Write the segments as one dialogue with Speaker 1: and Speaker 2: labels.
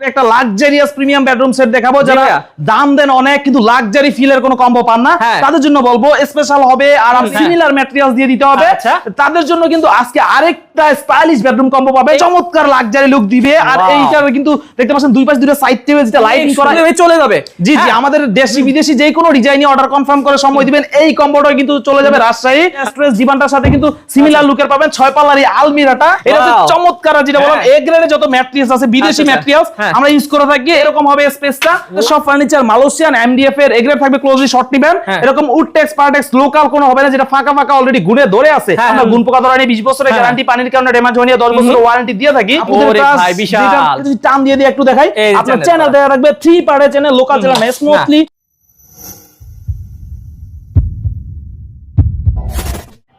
Speaker 1: একটা luxurious premium bedroom set দেখাবো যারা দাম দেন অনেক কিন্তু লাক্সারি ফিলের কোনো কম্বো পান না
Speaker 2: হ্যাঁ।
Speaker 1: তাদের জন্য বলব স্পেশাল হবে আর। সিমিলার ম্যাটেরিয়ালস দিয়ে দিতে হবে
Speaker 2: আচ্ছা।
Speaker 1: তাদের জন্য কিন্তু আজকে আরেকটা স্টাইলিশ বেডরুম কম্বো পাবে চমৎকার লাক্সারি লুক দিবে আর এইটার কিন্তু দেখতে পাচ্ছেন দুই পাশে দুটো সাইড টেবিল যেটা লাইটিং করা
Speaker 2: চলে যাবে
Speaker 1: জি জি
Speaker 2: হ্যাঁ।
Speaker 1: আমাদের দেশি বিদেশি যে কোনো ডিজাইনে অর্ডার কনফার্ম করে সময় দিবেন এই কম্বোটা কিন্তু চলে যাবে রাজশাহী স্ট্রেস জীবনটার সাথে কিন্তু সিমিলার লুকের পাবেন ছয় পাল্লার আলমিরাটা এটা চমৎকার যেটা বললাম
Speaker 2: হ্যাঁ।
Speaker 1: এ গ্রেডে যত ম্যাট্রিয়ালস আছে বিদেশি
Speaker 2: আচ্ছা, আচ্ছা।
Speaker 1: ম্যাট্রিয়ালস
Speaker 2: হ্যাঁ।
Speaker 1: আমরা ইউজ করে থাকি এরকম হবে স্পেসটা সব furniture Malaysian M D F এর এগ্রেড থাকবে ক্লোজলি শর্ট নিবেন।
Speaker 2: হ্যাঁ।
Speaker 1: এরকম উড টেক্স পার্টেক্স লোকাল কোনো হবে না যেটা ফাঁকা ফাঁকা অলরেডি গুণে ধরে আছে।
Speaker 2: হ্যাঁ,
Speaker 1: আমরা
Speaker 2: হ্যাঁ।
Speaker 1: গুণ পোকা ধরা নিয়ে 20 বছরের
Speaker 2: হ্যাঁ।
Speaker 1: গ্যারান্টি পানির কারণে ড্যামেজ হয়নি 10 বছরের ওয়ারেন্টি দিয়ে থাকি।
Speaker 2: ওরে ভাই, বিশাল।
Speaker 1: টান দিয়ে দিয়ে একটু দেখাই। আপনার চ্যানেল দেয়া রাখবে থ্রি পার্টের channel local channel smoothly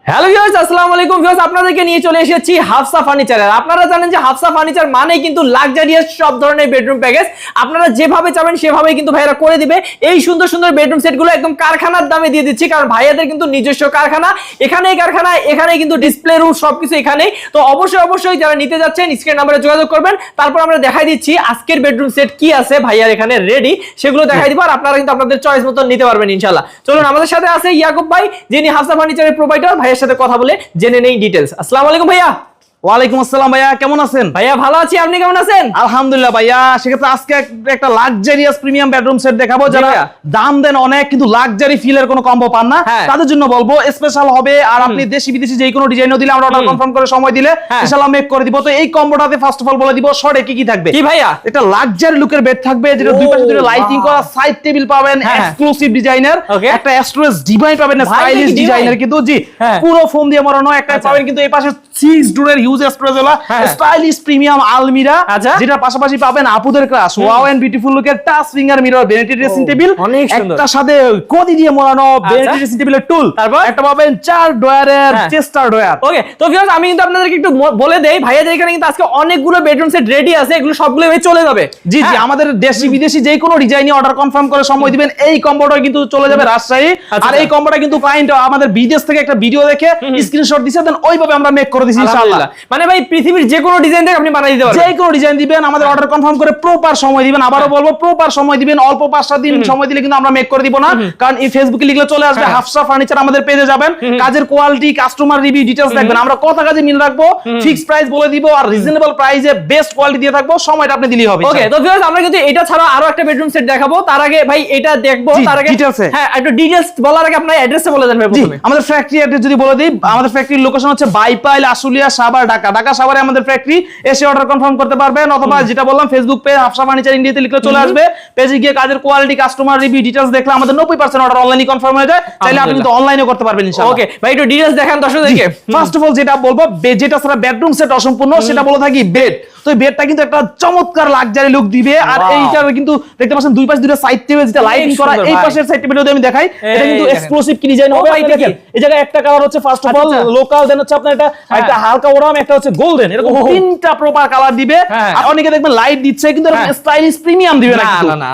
Speaker 2: hello viewers আসসালামু আলাইকুম। ভিউয়ার্স আপনাদেরকে নিয়ে চলে এসেছি হাফসা ফার্নিচারে আপনারা জানেন যে হাফসা ফার্নিচার মানেই কিন্তু লাক্সারিয়াস সব ধরনের বেডরুম প্যাকেজ আপনারা যেভাবে চাবেন, সেভাবেই কিন্তু ভাইয়ারা করে দিবে। এই সুন্দর সুন্দর বেডরুম সেটগুলো একদম কারখানার দামে দিয়ে দিচ্ছি, কারণ ভাইয়াদের কিন্তু নিজস্ব কারখানা। এখানেই কারখানা, এখানেই কিন্তু ডিসপ্লে রুম সবকিছু এখানেই। তো অবশ্যই অবশ্যই যারা নিতে যাচ্ছেন স্ক্রিন নাম্বারে যোগাযোগ করবেন। তারপর আমরা দেখাই দিচ্ছি আজকের বেডরুম সেট কি আছে। ভাইয়ার এখানে রেডি সেগুলো দেখাই দিব, আর আপনারা কিন্তু আপনাদের চয়েস মতো নিতে পারবেন ইনশাল্লাহ চলুন, আমাদের সাথে আছে ইয়াকুব ভাই, যিনি হাফসা ফার্নিচারের প্রোভাইডার ভাইয়ের সাথে কথা বলে জেনে নেই ডিটেলস আসসালামু আলাইকুম ভাইয়া।
Speaker 1: ওয়ালাইকুম আসসালাম ভাইয়া কেমন আছেন
Speaker 2: ভাইয়া ভালো আছি আপনি কেমন আছেন
Speaker 1: আলহামদুলিল্লাহ ভাইয়া সেক্ষেত্রে আজকে একটা লাক্সারিয়াস প্রিমিয়াম বেডরুম সেট দেখাবো যারা দাম দেন অনেক কিন্তু লাক্সারি ফিলের কোনো কম্বো পান না
Speaker 2: হ্যাঁ।
Speaker 1: তাদের জন্য বলব স্পেশাল হবে আর আপনি দেশি বিদেশি যে কোনো ডিজাইনও দিলে আমরা অর্ডার কনফার্ম করে সময় দিলে
Speaker 2: হ্যাঁ।
Speaker 1: ইনশাআল্লাহ মেক করে দিব তো এই কম্বোটাতে ফার্স্ট অফ অল বলে দিব শর্টে কি কি থাকবে
Speaker 2: কি ভাইয়া
Speaker 1: একটা লাক্সারি লুকের বেড থাকবে যেটা দুই পাশে দুটো লাইটিং। করা সাইড টেবিল পাবেন
Speaker 2: হ্যাঁ।
Speaker 1: Exclusive designer
Speaker 2: Okay.
Speaker 1: একটা স্টোরেজ ডিভাইন পাবেন স্টাইলিশ
Speaker 2: এটা
Speaker 1: ডিজাইনার? কিন্তু জি
Speaker 2: হ্যাঁ।
Speaker 1: পুরো ফোম দিয়ে মরানো একটা
Speaker 2: আচ্ছা।
Speaker 1: পাবেন কিন্তু এই পাশে সিক্স ডোরের হিউজ
Speaker 2: হ্যাঁ।
Speaker 1: স্টাইলিশ প্রিমিয়াম আলমিরা
Speaker 2: আচ্ছা।
Speaker 1: যেটার পাশাপাশি পাবেন আপুদের ক্লাস ওয়াও এন্ড বিউটিফুল লুকের touch finger mirror vanity dressing table. একটা সাথে কদি দিয়ে মোড়ানো ভ্যানিটি। ড্রেসিং টেবিলের টুল
Speaker 2: তারপর?
Speaker 1: একটা পাবেন চার ডয়ারের
Speaker 2: হ্যাঁ।
Speaker 1: চেস্টার ডয়ার
Speaker 2: ওকে তো ভিউয়ার্স আমি কিন্তু আপনাদেরকে একটু বলে দেই ভাইয়াদের এখানে কিন্তু আজকে অনেকগুলো বেডরুম সেট রেডি আছে এগুলো সবগুলো চলে যাবে
Speaker 1: জি জি
Speaker 2: হ্যাঁ।
Speaker 1: আমাদের দেশি বিদেশি যে কোনো ডিজাইনে অর্ডার কনফার্ম করে সময় দিবেন এই কম্বোটা কিন্তু চলে যাবে রাজশাহী
Speaker 2: আচ্ছা,
Speaker 1: আর এই
Speaker 2: আচ্ছা।
Speaker 1: কম্বোটা কিন্তু ক্লায়েন্ট আমাদের বিদেশ থেকে একটা ভিডিও দেখে স্ক্রিনশট দিছে দেন ওইভাবে আমরা মেক করে দিছি ইনশাআল্লাহ।
Speaker 2: মানে ভাই পৃথিবীর যে কোনো ডিজাইন থেকে আপনি বানিয়ে দিতে
Speaker 1: যে কোনো ডিজাইন দিবেন আমাদের অর্ডার কনফার্ম করে প্রপার সময় দিবেন। আবারও
Speaker 2: হ্যাঁ।
Speaker 1: বলব প্রপার সময় দিবেন অল্প পাঁচ সাত দিন সময় দিলে কিন্তু আমরা মেক করে দিব না। কারণ এই ফেসবুকে লিখলে চলে আসবে
Speaker 2: হ্যাঁ।
Speaker 1: হাফসা ফার্নিচার আমাদের পেজে যাবেন। কাজের কোয়ালিটি কাস্টমার রিভিউ ডিটেলস দেখবেন। আমরা কত কাজে মিল রাখব ফিক্স প্রাইস বলে দিব আর রিজনেবল প্রাইসে বেস্ট কোয়ালিটি দিয়ে থাকব। সময়টা আপনি দিলেই হবে
Speaker 2: ওকে তো ভিউয়ার্স আমরা কিন্তু এটা ছাড়া আরও একটা বেডরুম সেট দেখাবো। তার আগে ভাই এটা দেখব তার আগে
Speaker 1: details
Speaker 2: হ্যাঁ একটু ডিটেইলস বলার আগে আপনার অ্যাড্রেসটা বলে দেন ভাই প্রথমে।
Speaker 1: আমাদের ফ্যাক্টরি অ্যাড্রেস যদি বলে দিই আমাদের ফ্যাক্টরির লোকেশন হচ্ছে বাইপাইল আশুলিয়া সাভার ঢাকা। ঢাকা সাভারে আমাদের ফ্যাক্টরি এসে অর্ডার কনফার্ম করতে পারবেন অথবা যেটা বললাম ফেসবুক পেজ হাফসা ফার্নিচার ইন্ডিয়াতে লিখলে চলে আসবে। পেজে গিয়ে কাজের কোয়ালিটি কাস্টমার রিভিউ ডিটেলস দেখলে আমাদের নব্বই পার্সেন্ট অর্ডার অনলাইনে কনফার্ম হয়ে যায়। চাইলে আপনি কিন্তু অনলাইনে করতে পারবেন ইনশাআল্লাহ।
Speaker 2: ওকে ভাই একটু ডিটেলস দেখান দর্শকদেরকে।
Speaker 1: ফার্স্ট অফ অল যেটা বলব যেটা ছাড়া বেডরুম সেট অসম্পূর্ণ সেটা বলে থাকি বেড তো এই বেডটা কিন্তু একটা চমৎকার লাক্সারি লুক দিবে। আর এইটার কিন্তু দেখতে পাচ্ছেন দুই পাশে দুটো সাইড টেবিল যেটা লাইটিং করা এই পাশের সাইড টেবিল যদি আমি দেখাই এটা কিন্তু এক্সক্লুসিভ কি ডিজাইন হবে? আপনি
Speaker 2: এটা
Speaker 1: দেখেন এই জায়গায় একটা কালার হচ্ছে first of all. Local then হচ্ছে আপনার এটা একটা হালকা ওরাম একটা হচ্ছে গোল্ডেন এরকম তিনটা প্রপার কালার দিবে।
Speaker 2: হ্যাঁ।
Speaker 1: আর অনেকে দেখবেন লাইট দিচ্ছে কিন্তু
Speaker 2: হ্যাঁ।
Speaker 1: স্টাইলিশ প্রিমিয়াম দিবে না।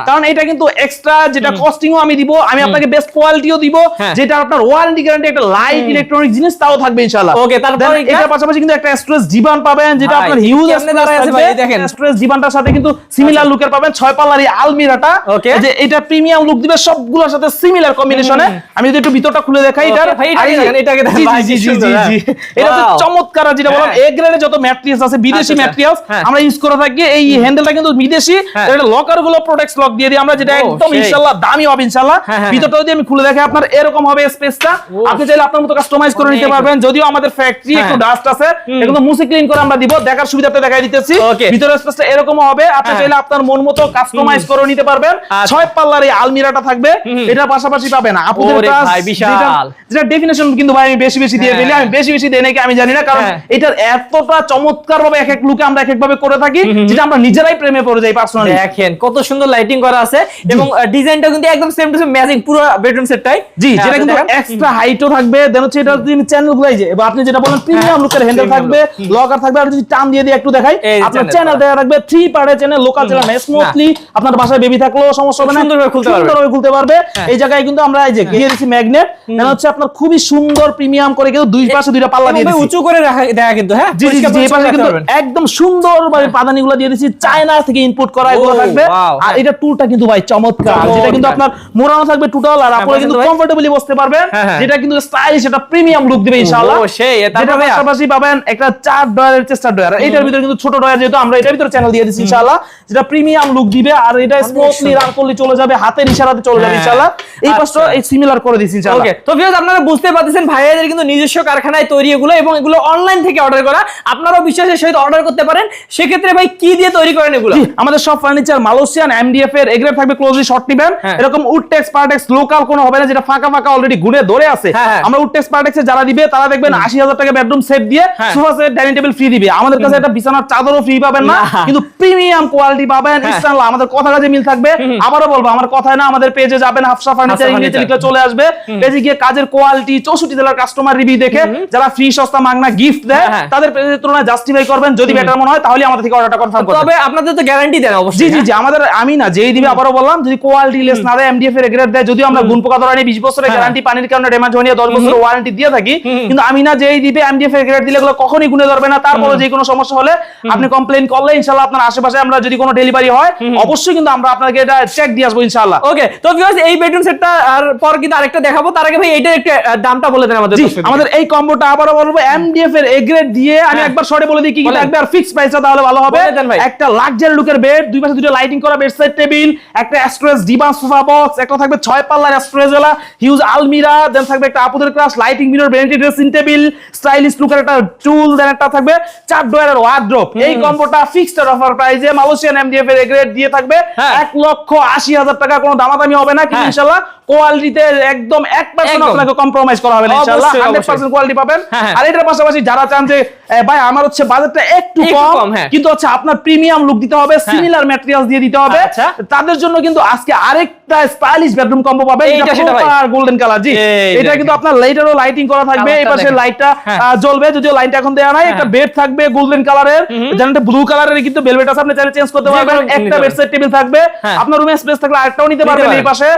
Speaker 1: কারণ এটা কিন্তু এক্সট্রা যেটা কস্টিংও আমি দিব আমি আপনাকে বেস্ট কোয়ালিটিও দিব
Speaker 2: হ্যাঁ।
Speaker 1: যেটা আপনার ওয়ারেন্টি গ্যারান্টি একটা লাইট ইলেকট্রনিক জিনিস তাও থাকবে ইনশাআল্লাহ।
Speaker 2: Okay, তারপর?
Speaker 1: এটার পাশাপাশি কিন্তু একটা স্টোরেজ জীবান পাবেন যেটা আপনার হিউজ
Speaker 2: আছে ভাই, দেখেন।
Speaker 1: স্টোরেজ জীবানটার সাথে কিন্তু সিমিলার লুকের পাবেন ছয় পাল্লার এই আলমিরাটা. যে এটা প্রিমিয়াম লুক দিবে সবগুলোর সাথে সিমিলার কম্বিনেশনে আমি যদি একটু ভিতরটা খুলে দেখাই এটার
Speaker 2: এটাকে
Speaker 1: জি, জি, জি, জি। এটা
Speaker 2: Wow.
Speaker 1: চমৎকার যেটা বললাম
Speaker 2: হ্যাঁ।
Speaker 1: এ গ্রেডে যত ম্যাট্রিয়ালস আছে বিদেশি
Speaker 2: আচ্ছা, আচ্ছা।
Speaker 1: ম্যাট্রিয়ালস
Speaker 2: হ্যাঁ।
Speaker 1: আমরা ইউজ করে থাকি এই হ্যান্ডেলটা কিন্তু বিদেশি। এটা লকারগুলো প্রোটেক্ট লক দিয়ে দিই আমরা যেটা একদম
Speaker 2: সেই।
Speaker 1: ইনশাআল্লাহ দামি হবে ইনশাআল্লাহ
Speaker 2: হ্যাঁ,
Speaker 1: ভিতরটা যদি আমি খুলে দেখাই আপনার এরকম হবে স্পেসটা আপনি চাইলে আপনার মতো কাস্টমাইজ করে নিতে পারবেন যদিও আমাদের ফ্যাক্টরি একটু। ডাস্ট আছে এগুলো মুছে ক্লিন করে আমরা দিব দেখার সুবিধাতে দেখাই দিতেছি
Speaker 2: Okay.
Speaker 1: ভিতরের স্পেসটা এরকম হবে। আপনি
Speaker 2: হ্যাঁ।
Speaker 1: চাইলে আপনার মন মতো কাস্টমাইজ করে নিতে পারবেন।
Speaker 2: আচ্ছা।
Speaker 1: ছয় পাল্লার এই আলমিরাটা থাকবে। এটার পাশাপাশি পাবেন। আপুদের
Speaker 2: ভাই, বিশাল।
Speaker 1: যেটা- ডেফিনেশন কিন্তু ভাই আমি বেশি বেশি দিয়ে
Speaker 2: হ্যাঁ।
Speaker 1: ফেলি। আমি বেশি বেশি দেই নাকি আমি জানি না। কারণ
Speaker 2: হ্যাঁ।
Speaker 1: এটার এতটা চমৎকার ভাবে এক এক লুকে আমরা এক এক ভাবে করে থাকি যেটা আমরা নিজেরাই প্রেমে পড়ে যাই পার্সোনালি
Speaker 2: দেখেন কত সুন্দর লাইটিং করা আছে। এবং ডিজাইনটা কিন্তু একদম সেম টু সেম ম্যাচিং পুরো বেডরুম সেটটাই
Speaker 1: জি যেটা কিন্তু এক্সট্রা হাইটও থাকবে। দেন হচ্ছে এটা যদি চ্যানেল গুলাই যে আপনি যেটা বলেন প্রিমিয়াম লুকের হ্যান্ডেল থাকবে লকার থাকবে। আর যদি টান দিয়ে দিয়ে একটু দেখাই আপনার চ্যানেল। দেওয়া থাকবে থ্রি পার্টের চ্যানেল লোকাল চ্যানেল স্মুথলি আপনার বাসায় বেবি থাকলেও সমস্যা হবে না
Speaker 2: সুন্দরভাবে খুলতে পারবে।
Speaker 1: সুন্দরভাবে খুলতে পারবে।
Speaker 2: হ্যাঁ।
Speaker 1: এই জায়গায় কিন্তু আমরা এই যে দিয়ে দিচ্ছি ম্যাগনেট এটা হচ্ছে আপনার খুবই সুন্দর প্রিমিয়াম করে কিন্তু দুই পাশে দুইটা পাল্লা দিয়ে দিচ্ছি
Speaker 2: উঁচু করে দেখা কিন্তু হ্যাঁ?
Speaker 1: জি জি এই পাশে কিন্তু একদম সুন্দর ভাবে পাদানিগুলো দিয়ে দিচ্ছি চায়না থেকে ইনপুট করা এগুলো থাকবে। আর
Speaker 2: হ্যাঁ।
Speaker 1: এটা টুলটা কিন্তু ভাই চমৎকার। যেটা কিন্তু আপনার মোড়ানো থাকবে টোটাল আর আপনি কিন্তু কমফোর্টেবলি বসতে পারবেন।
Speaker 2: হ্যাঁ, হ্যাঁ।
Speaker 1: যেটা কিন্তু স্টাইলিশ এটা প্রিমিয়াম লুক দিবে ইনশাআল্লাহ।
Speaker 2: ও, সেই?
Speaker 1: পাশাপাশি পাবেন একটা চার ডয়ারের চেষ্টা ডয়ার এইটার ভিতরে কিন্তু ছোট ডয়ার যেহেতু আমরা এটার ভিতরে চ্যানেল দিয়ে দিচ্ছি ইনশাআল্লাহ। যেটা প্রিমিয়াম লুক দিবে আর এটা স্মুথলি রান করলে চলে যাবে হাতের ইশারাতে চলে যাবে
Speaker 2: হ্যাঁ।
Speaker 1: ইনশাআল্লাহ। এই
Speaker 2: আচ্ছা।
Speaker 1: পাশটা এই সিমিলার করে দিচ্ছি ইনশাআল্লাহ।
Speaker 2: ওকে তো ভিউয়ার্স আপনারা বুঝতে পারতেছেন ভাইয়াদের কিন্তু নিজস্ব কারখানায় তৈরি এগুলো এবং এগুলো অনলাইন থেকে অর্ডার করা। আপনারাও বিশ্বাসের সহিত অর্ডার করতে পারেন। সেক্ষেত্রে ভাই কি দিয়ে তৈরি করেন এগুলো?
Speaker 1: আমাদের সব furniture Malaysian M D F এর এগ্রেড থাকবে ক্লোজলি শর্ট নিবেন।
Speaker 2: হ্যাঁ।
Speaker 1: এরকম উডটেক্স পার্টেক্স লোকাল কোনো হবে না যেটা ফাঁকা ফাঁকা অলরেডি গুণে ধরে আছে।
Speaker 2: হ্যাঁ।
Speaker 1: আমরা উডটেক্স পার্টেক্স যারা দিবে তারা দেখবেন আশি হাজার টাকা বেডরুম সেট দিয়ে। Sofa set dining table free দিবে। আমাদের কাছে একটা বিছানার চাদরও ফ্রি পাবেন না। কিন্তু প্রিমিয়াম কোয়ালিটি পাবেন।
Speaker 2: হ্যাঁ।
Speaker 1: ইনশাআল্লাহ আমাদের কথা কাজে মিল থাকবে। আবারও বলব আমার কথায় না আমাদের পেজে যাবেন হাফসা ফার্নিচার ইংরেজি লিখলে চলে আসবে। পেজে গিয়ে কাজের কোয়ালিটি চৌষট্টি জেলার কাস্টমার রিভিউ দেখে যারা ফ্রি সস্তা মাগনা গিফট দেয়
Speaker 2: হ্যাঁ, হ্যাঁ।
Speaker 1: তাদের পেজের তুলনায় জাস্টিফাই করবেন। যদি বেটার মনে হয় তাহলে আমাদের থেকে অর্ডারটা কনফার্ম করবেন।
Speaker 2: তবে আপনাদের তো গ্যারান্টি দেন অবশ্যই
Speaker 1: জি জি জি আমাদের আমি না যেই দিবে আবারও বললাম যদি কোয়ালিটি লেস না দেয় এমডিএফ এর গ্রেড দেয় যদি আমরা গুণ পোকা ধরা নিয়ে 20 বছরের। গ্যারান্টি পানির কারণে ড্যামেজ হয়ে নিয়ে 10 বছরের ওয়ারেন্টি দিয়ে থাকি। কিন্তু আমি না যেই দিবে এমডিএফ এর গ্রেড দিলে এগুলো কখনোই গুণে ধরবে না। তারপরে যে কোনো সমস্যা হলে আপনি কমপ্লেইন করলে ইনশাআল্লাহ আপনার আশেপাশে আমরা যদি কোনো ডেলিভারি হয় অবশ্যই কিন্তু আমরা আপনাকে এটা চেক দিয়ে আসব ইনশাআল্লাহ
Speaker 2: ওকে তো ভিউয়ার্স এই বেডরুম সেটটা আর পর কিন্তু আরেকটা দেখাবো তার আগে ভাই এইটার একটা দামটা বলে দেন আমাদের
Speaker 1: আমাদের এই কম্বোটা আবারও বলব এমডিএফ এর এ গ্রেড দিয়ে আমি
Speaker 2: হ্যাঁ।
Speaker 1: একবার শর্টে বলে দিই কি কি। থাকবে আর ফিক্স প্রাইসটা তাহলে ভালো হবে
Speaker 2: দেন ভাই।
Speaker 1: একটা লাক্সারি লুকের বেড দুই পাশে দুটো লাইটিং করা বেড সাইড টেবিল একটা স্টোরেজ ডিভান সোফা বক্স একটা থাকবে ছয় পাল্লার স্টোরেজ ওয়ালা হিউজ আলমিরা দেন থাকবে একটা আপুদের class lighting mirror vanity dressing table stylish লুকের একটা টুল দেন একটা থাকবে চার ডয়ারের ওয়ার্ড্রপ এই কম্বোটা ফিক্সড অফার প্রাইসে মালয়েশিয়ান এমডিএফ এর গ্রেড দিয়ে থাকবে
Speaker 2: হ্যাঁ।
Speaker 1: এক লক্ষ আশি হাজার টাকা কোনো দামাদামি হবে না কিন্তু
Speaker 2: হ্যাঁ।
Speaker 1: ইনশাল্লাহ কোয়ালিটিতে একদম এক পার্সেন্ট আপনাকে কম্প্রোমাইজ করা হবে না ইনশাল্লাহ হান্ড্রেড পার্সেন্ট কোয়ালিটি পাবেন
Speaker 2: হ্যাঁ, হ্যাঁ।
Speaker 1: আর এটার পাশাপাশি যারা চান যে ভাই আমার হচ্ছে বাজেটটা একটু
Speaker 2: একটু
Speaker 1: কম
Speaker 2: কম, হ্যাঁ।
Speaker 1: কিন্তু হচ্ছে আপনার প্রিমিয়াম লুক দিতে হবে সিমিলার ম্যাটেরিয়ালস দিয়ে দিতে হবে
Speaker 2: আচ্ছা।
Speaker 1: তাদের জন্য কিন্তু আজকে আরেকটা স্টাইলিশ বেডরুম কম্বো পাবেন
Speaker 2: এইটা
Speaker 1: এটা প্রপার গোল্ডেন কালার জি এটা কিন্তু আপনার লাইটারও লাইটিং করা থাকবে এই পাশে। লাইটটা
Speaker 2: হ্যাঁ।
Speaker 1: জ্বলবে যদিও লাইনটা এখন দেওয়া নাই একটা বেড থাকবে গোল্ডেন কালারের একটা ব্লু কালারের কিন্তু ভেলভেট আছে আপনি চাইলে চেঞ্জ করতে পারবেন। একটা
Speaker 2: নিতে
Speaker 1: বেড সাইড টেবিল থাকবে
Speaker 2: হ্যাঁ।
Speaker 1: আপনার রুমে স্পেস থাকলে আরেকটাও নিতে পারবেন এই পাশে।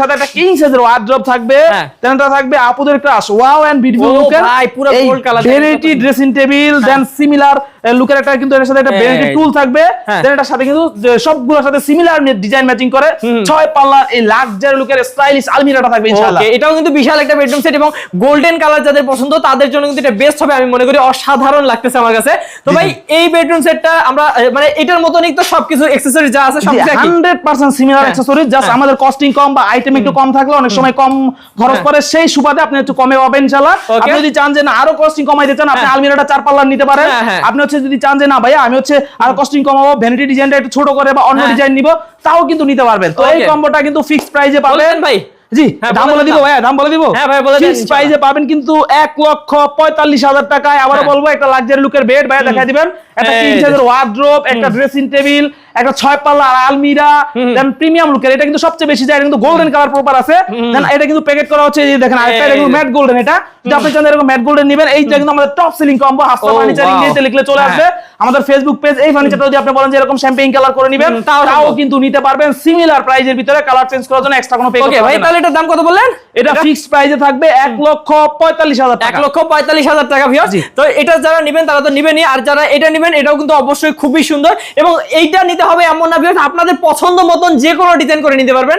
Speaker 1: সাথে একটা কিং সাইজের ওয়ার্ড্রপ থাকবে।
Speaker 2: হ্যাঁ।
Speaker 1: দেন এটা থাকবে আপুদের ক্রাশ ওয়াও এন্ড বিউটিফুল
Speaker 2: ও
Speaker 1: লুকের
Speaker 2: ভাই, পুরো দেখেন
Speaker 1: variety dressing table then similar লুকের একটা কিন্তু এর সাথে একটা। ভেরিটি টুল থাকবে।
Speaker 2: হ্যাঁ।
Speaker 1: দেন এটার সাথে কিন্তু সবগুলোর সাথে সিমিলার ডিজাইন ম্যাচিং করে ছয় পাল্লার এই লাক্সারি লুকের স্টাইলিশ আলমিরাটা থাকবে ইনশাআল্লাহ।
Speaker 2: এটাও কিন্তু বিশাল একটা বেডরুম সেট এবং গোল্ডেন কালার যাদের পছন্দ তাদের জন্য কিন্তু এটা বেস্ট হবে আমি মনে করি। অসাধারণ লাগতেছে আমার কাছে। তো ভাই এই বেডরুম সেটটা আমরা মানে এটার মতনই তো সবকিছু অ্যাকসেসরি যা আছে সব একই
Speaker 1: hundred percent similar. Accessories just. আমাদের কস্টিং কম বা আইটেম একটু কম থাকলে অনেক সময় কম খরচ
Speaker 2: হ্যাঁ।
Speaker 1: পড়ে সেই সুবাদে আপনি একটু কমে পাবেন ইনশাআল্লাহ আপনি যদি চান যে না আরও কস্টিং কমাইতে চান আপনি
Speaker 2: হ্যাঁ।
Speaker 1: আলমিরাটা চার পাল্লার নিতে পারেন
Speaker 2: হ্যাঁ।
Speaker 1: আপনি হচ্ছে যদি চান যে না ভাইয়া আমি হচ্ছে আরও কস্টিং কমাবো ভ্যানিটি ডিজাইনটা একটু ছোট করে বা অন্য। ডিজাইন নিব তাও কিন্তু নিতে পারবেন তো এই. কম্বোটা কিন্তু ফিক্সড প্রাইজে পাবেন
Speaker 2: ভাই
Speaker 1: জি
Speaker 2: হ্যাঁ,
Speaker 1: দাম
Speaker 2: বলে
Speaker 1: বলে দিব ভাইয়া দাম বলে দিব।
Speaker 2: হ্যাঁ ভাই, বলে দেন,
Speaker 1: ফিক্সড পাবেন কিন্তু এক লক্ষ পঁয়তাল্লিশ হাজার টাকায়। আবার
Speaker 2: হ্যাঁ।
Speaker 1: বলব একটা লাক্সারি লুকের বেড ভাইয়া দেখা দিবেন। একটা কিং। সাইজের ওয়ার্ড্রোব একটা ড্রেসিং টেবিল একটা ছয় পাল্লা আলমিরা দেন প্রিমিয়াম লুকের এটা কিন্তু সবচেয়ে বেশি যায় কিন্তু গোল্ডেন কালার প্রপার আছে। দেন এটা কিন্তু প্যাকেট করা হচ্ছে এই যে দেখেন আরেকটা এটা কিন্তু ম্যাট গোল্ডেন এটা। যদি আপনি চান এরকম ম্যাট গোল্ডেন নেবেন এইটা কিন্তু আমাদের top selling combo
Speaker 2: Oh,
Speaker 1: furniture. ইংরেজিতে লিখলে চলে
Speaker 2: হ্যাঁ।
Speaker 1: আসবে। আমাদের ফেসবুক পেজ এই ফার্নিচারটা যদি আপনি বলেন যে এরকম শ্যাম্পেইন কালার করে নেবেন
Speaker 2: তাও
Speaker 1: কিন্তু নিতে পারবেন। সিমিলার প্রাইজের ভিতরে কালার চেঞ্জ করার জন্য এক্সট্রা কোনো পে করতে
Speaker 2: ভাই তাহলে এটার দাম কত বললেন?
Speaker 1: এটা ফিক্সড প্রাইসে থাকবে এক লক্ষ পঁয়তাল্লিশ হাজার
Speaker 2: এক
Speaker 1: টাকা
Speaker 2: লক্ষ পঁয়তাল্লিশ হাজার টাকা ভিউয়ার
Speaker 1: জি।
Speaker 2: তো এটা যারা নেবেন তারা তো নেবেনই। আর যারা এটা নেবেন এটাও কিন্তু অবশ্যই খুবই সুন্দর। এবং এইটা নিতে হবে এমন না ভিউয়ার আপনাদের পছন্দ মতন যে কোনো ডিজাইন করে নিতে পারবেন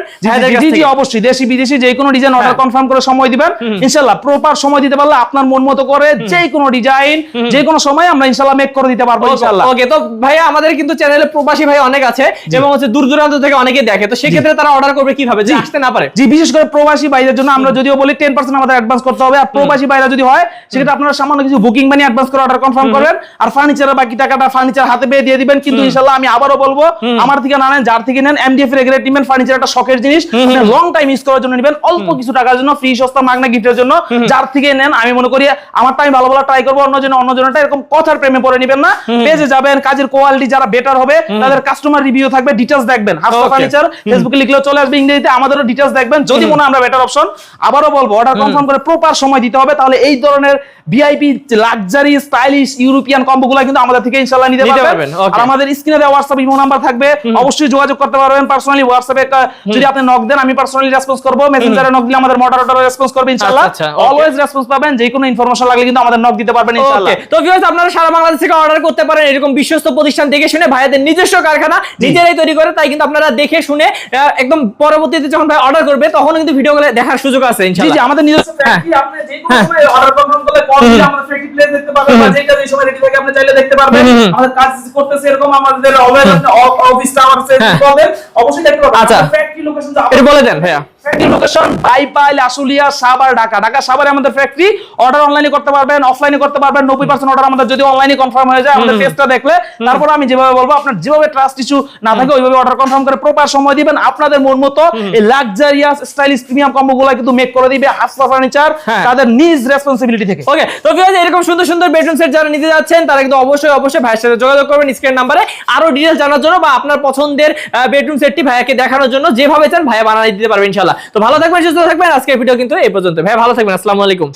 Speaker 1: জি, জি। অবশ্যই দেশি বিদেশি যে কোনো ডিজাইন অর্ডার। কনফার্ম করে সময় দিবেন। ইনশাল্লাহ প্রপার সময় দিতে পারলে আপনার মন মতো করে যে কোনো ডিজাইন যে কোনো সময় আমরা ইনশাল্লাহ মেক করে দিতে পারব ইনশাল্লাহ
Speaker 2: ওকে তো ভাইয়া আমাদের কিন্তু চ্যানেলে প্রবাসী ভাই অনেক আছে এবং হচ্ছে দূর দূরান্ত থেকে অনেকে দেখে তো সেক্ষেত্রে তারা অর্ডার করবে কীভাবে? যে আসতে না পারে।
Speaker 1: জি বিশেষ করে প্রবাসী বাইরের জন্য আমরা যদিও বলি টেন পার্সেন্ট আমাদের অ্যাডভান্স করতে হবে আর প্রবাসী বাইরে যদি হয় সেক্ষেত্রে আপনারা সামান্য কিছু বুকিং বানিয়ে অ্যাডভান্স করে অর্ডার কনফার্ম করবেন আর ফার্নিচারের বাকি টাকাটা ফার্নিচার হাতে পেয়ে দিয়ে দিবেন কিন্তু ইনশাল্লাহ আমি আবারও বলব বলব আমার থেকে না নেন যার থেকে নেন এমডিএফ রেগুলেট নিবেন ফার্নিচার একটা শখের জিনিস। লং টাইম ইউজ করার জন্য নেবেন অল্প কিছু টাকার জন্য ফ্রি সস্তা মাগনা গিফটের জন্য। যার থেকে নেন আমি মনে করি আমারটা আমি ভালো ভালো ট্রাই করব অন্য জন অন্য জনটা এরকম কথার প্রেমে পড়ে নেবেন না। পেজে যাবেন কাজের কোয়ালিটি যারা বেটার হবে তাদের কাস্টমার রিভিউ থাকবে ডিটেলস দেখবেন। হাফসা ফার্নিচার ফেসবুকে লিখলেও চলে আসবে ইংরেজিতে আমাদেরও ডিটেলস দেখবেন। যদি মনে আমরা বেটার অপশন আবারও বলব অর্ডার কনফার্ম করে প্রপার সময় দিতে হবে তাহলে এই ধরনের ভিআইপি লাক্সারি স্টাইলিশ ইউরোপিয়ান কম্বোগুলো কিন্তু আমাদের থেকে ইনশাআল্লাহ নিতে পারবেন, আর আমাদের স্ক্রিনে দেওয়া হোয়াটসঅ্যাপ ইমো নাম্বার থাকবে। অবশ্যই যোগাযোগ করতে পারবেন। পার্সোনালি হোয়াটসঅ্যাপে যদি আপনি নক দেন আমি পার্সোনালি রেসপন্স করব। মেসেঞ্জারে নক দিলে আমাদের মডারেটর রেসপন্স করবে ইনশাআল্লাহ।
Speaker 2: আচ্ছা, আচ্ছা, okay.
Speaker 1: অলওয়েজ রেসপন্স পাবেন যে কোনো ইনফরমেশন লাগলে কিন্তু আমাদের নক দিতে পারবেন ইনশাআল্লাহ।
Speaker 2: তো ভিউয়ার্স আপনারা সারা বাংলাদেশ থেকে অর্ডার করতে পারেন এরকম বিশ্বস্ত প্রতিষ্ঠান দেখে শুনে ভাইয়াদের নিজস্ব কারখানা নিজেরাই তৈরি করে তাই কিন্তু আপনারা দেখে শুনে একদম পরবর্তীতে যখন ভাই অর্ডার করবে তখন কিন্তু ভিডিওগুলো দেখার সুযোগ আছে
Speaker 1: জি জি
Speaker 2: ইনশাআল্লাহ।
Speaker 1: আমাদের নিজস্ব আপনি যে কোনো সময় অর্ডার কনফার্ম করলে কল দিলে আমাদের ফ্যাক্টরি প্লেস দেখতে পারবেন বা যেটা যে সময় রেডি থাকে আপনি চাইলে দেখতে পারবেন। আমাদের কাজ করতেছে এরকম আমাদের অলওয়েজ অফিসটা আমার
Speaker 2: হ্যাঁ।
Speaker 1: বলেন অবশ্যই দেখতে পাবেন
Speaker 2: আচ্ছা।
Speaker 1: ফ্যাক্টরি লোকেশন
Speaker 2: এটা বলে দেন ভাইয়া
Speaker 1: ফ্যাক্টরি লোকেশন বাইপাইল আশুলিয়া সাভার ঢাকা ঢাকা সাভারে আমাদের ফ্যাক্টরি অর্ডার অনলাইনে করতে পারবেন অফলাইনে করতে পারবেন নব্বই পার্সেন্ট অর্ডার আমাদের যদি অনলাইনে কনফার্ম হয়ে যায় আমাদের পেজটা দেখলে তারপর আমি যেভাবে বলব আপনার যেভাবে ট্রাস্ট ইস্যু না থাকে ওইভাবে অর্ডার কনফার্ম করে প্রপার সময় দিবেন। আপনাদের মন মতো এই লাক্সারিয়াস স্টাইলিশ প্রিমিয়াম কম্বোগুলো কিন্তু মেক করে দিবে ফার্নিচার
Speaker 2: হ্যাঁ।
Speaker 1: তাদের নিজ রেসপন্সিবিলিটি থেকে।
Speaker 2: ওকে তো ভিউয়ার্স এরকম সুন্দর সুন্দর বেডরুম সেট যারা নিতে যাচ্ছেন তারা কিন্তু অবশ্যই অবশ্যই ভাইয়ের সাথে যোগাযোগ করবেন স্ক্রিন নাম্বারে আরও ডিটেইলস জানার জন্য বা আপনার পছন্দের বেডরুম সেটটি ভাইয়াকে দেখানোর জন্য যেভাবে চান ভাইয়া বানিয়ে দিতে পারবেন ইনশাআল্লাহ। তো ভালো থাকবেন, সুস্থ থাকবেন। আজকের ভিডিও কিন্তু এই পর্যন্ত ভাই, ভালো থাকবেন। আসসালামু আলাইকুম।